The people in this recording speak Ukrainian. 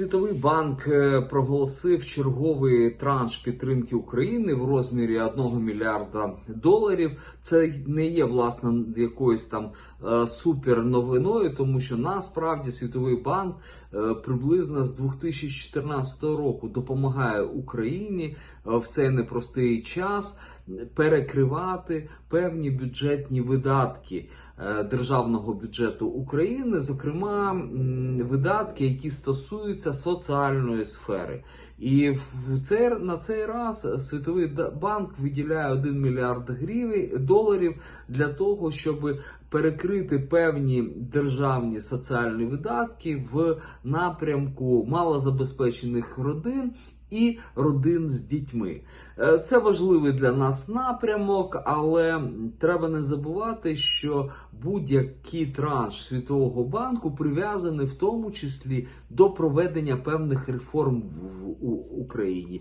Світовий банк е, проголосив черговий транш підтримки України в розмірі 1 мільярда доларів. Це не є власне якоюсь там е, супер новиною, тому що насправді Світовий банк е, приблизно з 2014 року допомагає Україні в цей непростий час перекривати певні бюджетні видатки державного бюджету України, зокрема видатки, які стосуються соціальної сфери. І в цей, на цей раз Світовий банк виділяє 1 мільярд гривень доларів для того, щоб перекрити певні державні соціальні видатки в напрямку малозабезпечених родин і родин з дітьми. Е, Це важливий для нас напрямок, але треба не забувати, що будь-який транш Світового банку прив'язаний в тому числі до проведення певних реформ в в- Україні.